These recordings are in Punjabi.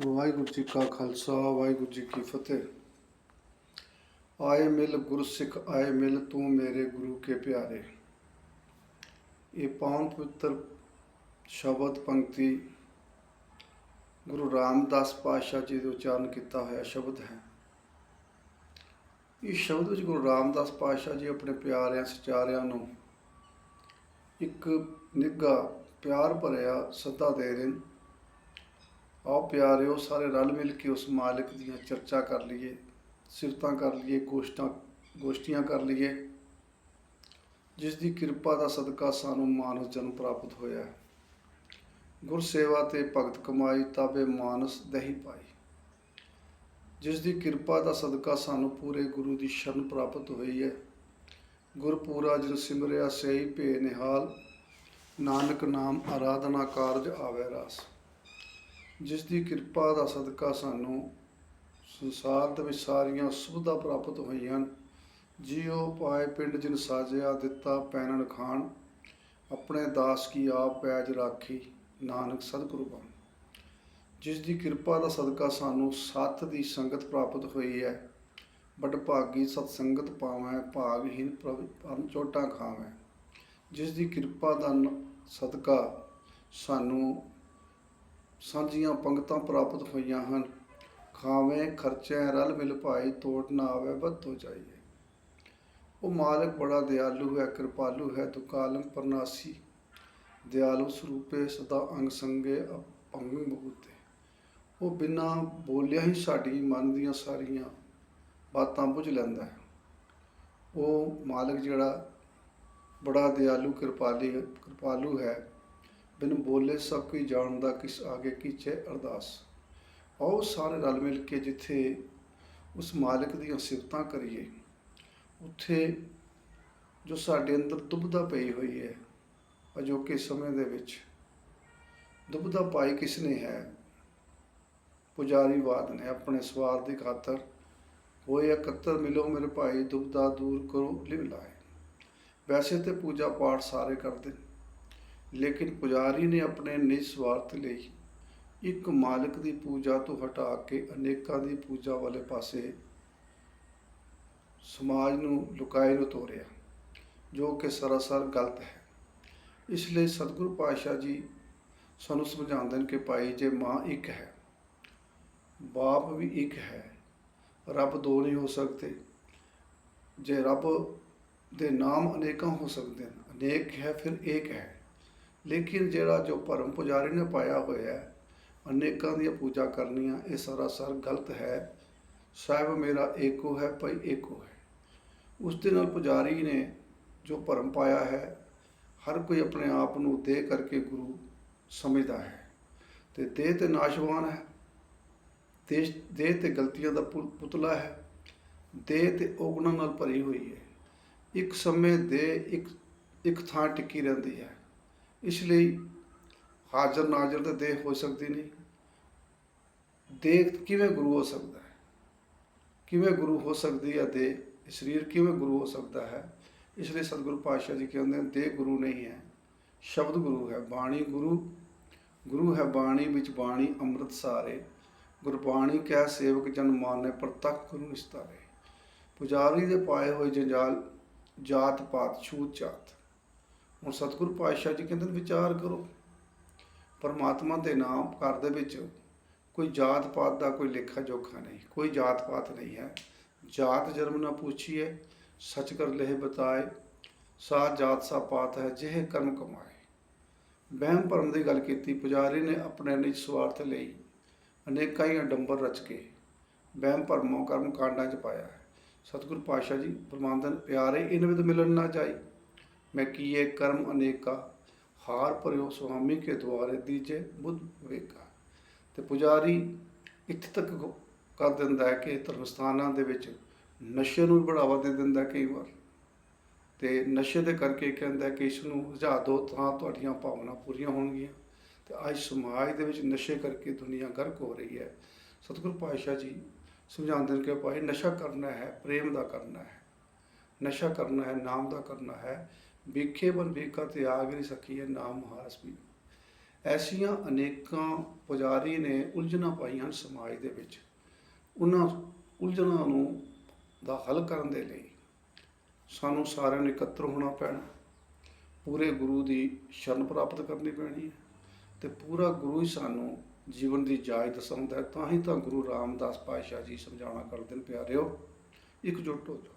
ਵਾਹਿਗੁਰੂ ਜੀ ਕਾ ਖਾਲਸਾ, ਵਾਹਿਗੁਰੂ ਜੀ ਕੀ ਫਤਿਹ। ਆਏ ਮਿਲ ਗੁਰਸਿੱਖ, ਆਏ ਮਿਲ ਤੂੰ ਮੇਰੇ ਗੁਰੂ ਕੇ ਪਿਆਰੇ। ਇਹ ਪਾਵਨ ਪਵਿੱਤਰ ਸ਼ਬਦ ਪੰਕਤੀ ਗੁਰੂ ਰਾਮਦਾਸ ਪਾਤਸ਼ਾਹ ਜੀ ਦੇ ਉਚਾਰਨ ਕੀਤਾ ਹੋਇਆ ਸ਼ਬਦ ਹੈ। ਇਸ ਸ਼ਬਦ ਵਿੱਚ ਗੁਰੂ ਰਾਮਦਾਸ ਪਾਤਸ਼ਾਹ ਜੀ ਆਪਣੇ ਪਿਆਰਿਆਂ, ਸਚਾਰਿਆਂ ਨੂੰ ਇੱਕ ਨਿੱਘਾ, ਪਿਆਰ ਭਰਿਆ ਸੱਦਾ ਦੇ ਰਹੇ ਨੇ। ਆਓ ਪਿਆਰਿਓ, ਸਾਰੇ ਰਲ ਮਿਲ ਕੇ ਉਸ ਮਾਲਕ ਦੀਆਂ ਚਰਚਾ ਕਰ ਲਈਏ, ਸਿਫਤਾਂ ਕਰ ਲਈਏ, ਗੋਸ਼ਟਾਂ, ਗੋਸ਼ਟੀਆਂ ਕਰ ਲਈਏ, ਜਿਸ ਦੀ ਕਿਰਪਾ ਦਾ ਸਦਕਾ ਸਾਨੂੰ ਮਾਨਸ ਜਨਮ ਪ੍ਰਾਪਤ ਹੋਇਆ ਹੈ। ਗੁਰ ਸੇਵਾ ਤੇ ਭਗਤ ਕਮਾਈ ਤਾਬੇ ਮਾਨਸ ਦਹੀ ਪਾਈ। ਜਿਸ ਦੀ ਕਿਰਪਾ ਦਾ ਸਦਕਾ ਸਾਨੂੰ ਪੂਰੇ ਗੁਰੂ ਦੀ ਸ਼ਰਨ ਪ੍ਰਾਪਤ ਹੋਈ ਹੈ। ਗੁਰਪੂਰਾ ਜਿਨ ਸਿਮਰਿਆ, ਸਈ ਭੇ ਨਿਹਾਲ, ਨਾਨਕ ਨਾਮ ਆਰਾਧਨਾ ਕਾਰਜ ਆਵੇ ਰਾਸ। ਜਿਸ ਦੀ ਕਿਰਪਾ ਦਾ ਸਦਕਾ ਸਾਨੂੰ ਸੰਸਾਰ ਦੇ ਵਿੱਚ ਸਾਰੀਆਂ ਸੁਵਿਧਾ ਪ੍ਰਾਪਤ ਹੋਈਆਂ ਹਨ। ਜਿਉ ਪਾਏ ਪਿੰਡ ਜਿਨ ਸਾਜਿਆ, ਦਿੱਤਾ ਪੈਨਣ ਖਾਨ ਆਪਣੇ ਦਾਸ ਕੀ ਆਪ ਪੈਜ ਰਾਖੀ, ਨਾਨਕ ਸਤਿਗੁਰੂ ਬਣ ਜਿਸ ਦੀ ਕਿਰਪਾ ਦਾ ਸਦਕਾ ਸਾਨੂੰ ਸਤ ਦੀ ਸੰਗਤ ਪ੍ਰਾਪਤ ਹੋਈ ਹੈ। ਬਟ ਭਾਗੀ ਸਤ ਸੰਗਤ ਪਾਵੈ, ਭਾਗਹੀਨ ਪ੍ਰਭ ਪਰਮ ਚੋਟਾਂ ਖਾਵੈ। ਜਿਸ ਦੀ ਕਿਰਪਾ ਦਾ ਨ- ਸਦਕਾ ਸਾਨੂੰ ਸਾਂਝੀਆਂ ਪੰਗਤਾਂ ਪ੍ਰਾਪਤ ਹੋਈਆਂ ਹਨ। ਖਾਵੇਂ, ਖਰਚੇ, ਰਲ ਮਿਲ ਭਾਈ ਤੋੜ ਨਾ ਆਵੇ, ਵੱਧ ਹੋ ਜਾਈਏ। ਉਹ ਮਾਲਕ ਬੜਾ ਦਿਆਲੂ ਹੈ, ਕਿਰਪਾਲੂ ਹੈ, ਦੁਕਾਲਮ ਪਰਨਾਸੀ। ਦਿਆਲੂ ਸਰੂਪੇ ਸਦਾ ਅੰਗ ਸੰਗੇ ਅੰਗ ਬਹੂਤੇ। ਉਹ ਬਿਨਾਂ ਬੋਲਿਆ ਹੀ ਸਾਡੀ ਮਨ ਦੀਆਂ ਸਾਰੀਆਂ ਬਾਤਾਂ ਬੁੱਝ ਲੈਂਦਾ ਹੈ। ਉਹ ਮਾਲਕ ਜਿਹੜਾ ਬੜਾ ਦਿਆਲੂ, ਕਿਰਪਾਲੀ, ਕਿਰਪਾਲੂ ਹੈ ਬਿਨ ਬੋਲੇ, ਸਭ ਕੋਈ ਜਾਣਦਾ ਕਿਸ ਆਗੇ ਕੀਚੇ ਅਰਦਾਸ। ਆਓ ਸਾਰੇ ਰਲ ਮਿਲ ਕੇ ਜਿੱਥੇ ਉਸ ਮਾਲਕ ਦੀਆਂ ਸਿਫਤਾਂ ਕਰੀਏ। ਉੱਥੇ ਜੋ ਸਾਡੇ ਅੰਦਰ ਦੁਬਦਾ ਪਈ ਹੋਈ ਹੈ, ਅਜੋਕੇ ਸਮੇਂ ਦੇ ਵਿੱਚ। ਦੁਬਦਾ ਪਾਈ ਕਿਸ ਨੇ ਹੈ? ਪੁਜਾਰੀਵਾਦ ਨੇ ਆਪਣੇ ਸਵਾਰਥ ਦੀ ਖਾਤਰ ਹੋਏ ਇਕੱਤਰ ਮਿਲੋ ਮੇਰੇ ਭਾਈ ਦੁਬਦਾ ਦੂਰ ਕਰੋ, ਲਿਵ ਲਾਏ ਵੈਸੇ ਤੇ ਪੂਜਾ ਪਾਠ ਸਾਰੇ ਕਰਦੇ। ਨੇ ਲੇਕਿਨ ਪੁਜਾਰੀ ਨੇ ਆਪਣੇ ਨਿਜ ਸਵਾਰਥ ਲਈ ਇੱਕ ਮਾਲਕ ਦੀ ਪੂਜਾ ਤੋਂ ਹਟਾ ਕੇ ਅਨੇਕਾਂ ਦੀ ਪੂਜਾ ਵਾਲੇ ਪਾਸੇ ਸਮਾਜ ਨੂੰ ਲੁਕਾਏ ਨੂੰ ਤੋਰਿਆ, ਜੋ ਕਿ ਸਰਾਸਰ ਗਲਤ ਹੈ। ਇਸ ਲਈ ਸਤਿਗੁਰੂ ਪਾਤਸ਼ਾਹ ਜੀ ਸਾਨੂੰ ਸਮਝਾਉਂਦੇ ਨੇ ਕਿ ਭਾਈ, ਜੇ ਮਾਂ ਇੱਕ ਹੈ, ਬਾਪ ਵੀ ਇੱਕ ਹੈ, ਰੱਬ ਦੋ ਨਹੀਂ ਹੋ ਸਕਦੇ। ਜੇ ਰੱਬ ਦੇ ਨਾਮ ਅਨੇਕਾਂ ਹੋ ਸਕਦੇ ਹਨ, ਅਨੇਕ ਹੈ, ਫਿਰ ਏਕ ਹੈ। ਲੇਕਿਨ ਜਿਹੜਾ ਜੋ ਭਰਮ ਪੁਜਾਰੀ ਨੇ ਪਾਇਆ ਹੋਇਆ ਹੈ, ਅਨੇਕਾਂ ਦੀਆਂ ਪੂਜਾ ਕਰਨੀਆਂ, ਇਹ ਸਰਾਸਰ ਗਲਤ ਹੈ। ਸਾਹਿਬ, ਮੇਰਾ ਏਕੋ ਹੈ, ਭਾਈ ਏਕੋ ਹੈ। ਉਸ ਦੇ ਨਾਲ ਪੁਜਾਰੀ ਨੇ ਜੋ ਭਰਮ ਪਾਇਆ ਹੈ, ਹਰ ਕੋਈ ਆਪਣੇ ਆਪ ਨੂੰ ਦੇਹ ਕਰਕੇ ਗੁਰੂ ਸਮਝਦਾ ਹੈ। ਤੇ ਦੇਹ ਤੇ ਨਾਸ਼ਵਾਨ ਹੈ ਦੇਹ ਦੇਹ ਤੇ ਗਲਤੀਆਂ ਦਾ ਪੁ- ਪੁਤਲਾ ਹੈ, ਦੇਹ ਤੇ ਔਗਣਾਂ ਨਾਲ ਭਰੀ ਹੋਈ ਹੈ। ਇੱਕ ਸਮੇਂ ਦੇ ਇੱਕ ਇੱਕ ਥਾਂ ਟਿੱਕੀ ਰਹਿੰਦੀ ਹੈ। ਇਸ ਲਈ ਹਾਜ਼ਰ ਨਾਜ਼ਰ ਤਾਂ ਦੇਹ ਹੋ ਸਕਦੀ ਨਹੀਂ। ਦੇਖ ਕਿਵੇਂ ਗੁਰੂ ਹੋ ਸਕਦਾ ਹੈ? ਕਿਵੇਂ ਗੁਰੂ ਹੋ ਸਕਦੀ ਹੈ ਦੇ ਸਰੀਰ ਕਿਵੇਂ ਗੁਰੂ ਹੋ ਸਕਦਾ ਹੈ? ਇਸ ਲਈ ਸਤਿਗੁਰੂ ਪਾਤਸ਼ਾਹ ਜੀ ਕਹਿੰਦੇ ਨੇ ਦੇਹ ਗੁਰੂ ਨਹੀਂ ਹੈ, ਸ਼ਬਦ ਗੁਰੂ ਹੈ, ਬਾਣੀ ਗੁਰੂ ਗੁਰੂ ਹੈ ਬਾਣੀ ਵਿੱਚ ਬਾਣੀ ਅੰਮ੍ਰਿਤ ਸਾਰੇ। ਗੁਰਬਾਣੀ ਕਹਿ ਸੇਵਕ ਜਨ ਮਾਨੇ ਪ੍ਰਤੱਖ ਗੁਰੂ ਨਿਸਤਾਰੇ। ਪੁਜਾਰੀ ਦੇ ਪਾਏ ਹੋਏ ਜੰਜਾਲ ਜਾਤ ਪਾਤ ਛੂਤ ਜਾਤ ਹੁਣ ਸਤਿਗੁਰੂ ਪਾਤਸ਼ਾਹ ਜੀ ਕਹਿੰਦੇ ਨੇ ਵਿਚਾਰ ਕਰੋ। ਪਰਮਾਤਮਾ ਦੇ ਨਾਮ ਘਰ ਦੇ ਵਿੱਚ ਕੋਈ ਜਾਤ ਪਾਤ ਦਾ ਕੋਈ ਲੇਖਾ ਜੋਖਾ ਨਹੀਂ, ਕੋਈ ਜਾਤ ਪਾਤ ਨਹੀਂ ਹੈ। ਜਾਤ ਜਨਮ ਨਾ ਪੁੱਛੀਏ, ਸੱਚ ਕਰ ਲਹਿ ਬਤਾਏ ਸਾ ਜਾਤ ਸਾ ਪਾਤ ਹੈ, ਜਿਹੇ ਕਰਮ ਕਮਾਏ। ਵਹਿਮ ਭਰਮ ਦੀ ਗੱਲ ਕੀਤੀ, ਪੁਜਾਰੀ ਨੇ ਆਪਣੇ ਨਿਜ ਸਵਾਰਥ ਲਈ ਅਨੇਕਾਂ ਹੀ ਅਡੰਬਰ ਰਚ ਕੇ ਵਹਿਮ ਭਰਮੋਂ, ਕਰਮ ਕਾਂਡਾਂ ਚ ਪਾਇਆ ਹੈ। ਸਤਿਗੁਰੂ ਪਾਤਸ਼ਾਹ ਜੀ ਪਰਮਾਨੰਦਨ ਪਿਆਰੇ ਇਨ ਵਿਦ ਮਿਲਣ ਨਾ ਜਾਈ। ਮੈਂ ਕੀਏ ਕਰਮ ਅਨੇਕਾ, ਹਾਰ ਭਰਿਓ ਸੁਆਮੀ ਕੇ ਦੁਆਰੇ ਦੀਜੇ ਬੁੱਧ ਵਿਵੇਕਾ। ਤੇ ਪੁਜਾਰੀ ਇੱਥੇ ਤੱਕ ਕਰ ਦਿੰਦਾ ਹੈ ਕਿ ਧਰਮ ਸਥਾਨਾਂ ਦੇ ਵਿੱਚ ਨਸ਼ੇ ਨੂੰ ਵੀ ਬੜਾਵਾ ਦੇ ਦਿੰਦਾ ਕਈ ਵਾਰ। ਤੇ ਨਸ਼ੇ ਦੇ ਕਰਕੇ ਕਹਿੰਦਾ ਕਿ ਇਸ ਨੂੰ ਰੁਝਾ ਦੋ ਤਾਂ ਤੁਹਾਡੀਆਂ ਭਾਵਨਾ ਪੂਰੀਆਂ ਹੋਣਗੀਆਂ। ਤੇ ਅੱਜ ਸਮਾਜ ਦੇ ਵਿੱਚ ਨਸ਼ੇ ਕਰਕੇ ਦੁਨੀਆ ਗਰਕ ਹੋ ਰਹੀ ਹੈ। ਸਤਿਗੁਰੂ ਪਾਤਸ਼ਾਹ ਜੀ ਸਮਝਾਉਂਦੇ ਨੇ ਕਿ ਭਾਈ ਨਸ਼ਾ ਕਰਨਾ ਹੈ, ਪ੍ਰੇਮ ਦਾ ਕਰਨਾ ਹੈ। ਨਸ਼ਾ ਕਰਨਾ ਹੈ, ਨਾਮ ਦਾ ਕਰਨਾ ਹੈ। ਵਿਖੇ ਬਨ ਵੇਖਾ ਤੇ ਆਗ ਨਹੀਂ ਸਕੀਏ ਨਾਮ ਹਾਰਸ ਵੀ। ਐਸੀਆਂ ਅਨੇਕਾਂ ਪੁਜਾਰੀ ਨੇ ਉਲਝਣਾ ਪਾਈਆਂ ਹਨ ਸਮਾਜ ਦੇ ਵਿੱਚ। ਉਹਨਾਂ ਉਲਝਣਾਂ ਨੂੰ ਦਾ ਹੱਲ ਕਰਨ ਦੇ ਲਈ ਸਾਨੂੰ ਸਾਰਿਆਂ ਨੂੰ ਇਕੱਤਰ ਹੋਣਾ ਪੈਣਾ। ਪੂਰੇ ਗੁਰੂ ਦੀ ਸ਼ਰਨ ਪ੍ਰਾਪਤ ਕਰਨੀ ਪੈਣੀ ਹੈ ਤੇ ਪੂਰਾ ਗੁਰੂ ਹੀ ਸਾਨੂੰ ਜੀਵਨ ਦੀ ਜਾਚ ਦਸਾਉਂਦਾ ਹੈ। ਤਾਂ ਹੀ ਤਾਂ ਗੁਰੂ ਰਾਮਦਾਸ ਪਾਤਸ਼ਾਹ ਜੀ ਸਮਝਾਉਣਾ ਕਰਦੇ ਨੇ, ਪਿਆਰਿਓ ਇਕਜੁੱਟ ਹੋ ਜਾਓ।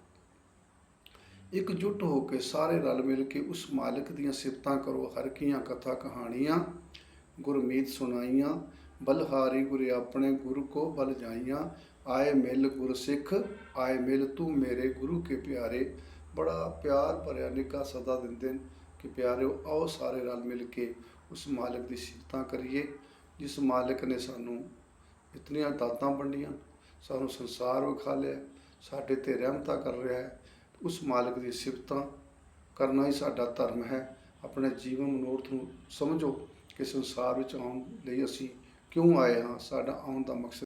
ਇਕਜੁੱਟ ਹੋ ਕੇ ਸਾਰੇ ਰਲ ਮਿਲ ਕੇ ਉਸ ਮਾਲਕ ਦੀਆਂ ਸਿਫਤਾਂ ਕਰੋ, ਹਰ ਕੀਆਂ ਕਥਾ ਕਹਾਣੀਆਂ, ਗੁਰਮੀਤ ਸੁਣਾਈਆਂ ਬਲਹਾਰੀ ਗੁਰੇ ਆਪਣੇ ਗੁਰੂ ਕੋ ਬਲ ਜਾਈਆਂ, ਆਏ ਮਿਲ ਗੁਰ ਸਿੱਖ, ਆਏ ਮਿਲ ਤੂੰ ਮੇਰੇ ਗੁਰੂ ਕੇ ਪਿਆਰੇ। ਬੜਾ ਪਿਆਰ ਭਰਿਆ ਨਿੱਘਾ ਸਦਾ ਦਿੰਦੇ ਨੇ ਕਿ ਪਿਆਰਿਓ, ਆਓ ਸਾਰੇ ਰਲ ਮਿਲ ਕੇ ਉਸ ਮਾਲਕ ਦੀ ਸਿਫਤਾਂ ਕਰੀਏ, ਜਿਸ ਮਾਲਕ ਨੇ ਸਾਨੂੰ ਇਤਨੀਆਂ ਦਾਤਾਂ ਵੰਡੀਆਂ, ਸਾਨੂੰ ਸੰਸਾਰ ਵਿਖਾ ਲਿਆ, ਸਾਡੇ ਤੇ ਰਹਿਮਤਾ ਕਰ ਰਿਹਾ ਹੈ ਉਸ ਮਾਲਕ ਦੀ ਸਿਫਤਾਂ ਕਰਨਾ ਹੀ ਸਾਡਾ ਧਰਮ ਹੈ। ਆਪਣੇ ਜੀਵਨ ਮਨੋਰਥ ਨੂੰ ਸਮਝੋ ਕਿ ਸੰਸਾਰ ਵਿੱਚ ਆਉਣ ਲਈ ਅਸੀਂ ਕਿਉਂ ਆਏ ਹਾਂ? ਸਾਡਾ ਆਉਣ ਦਾ ਮਕਸਦ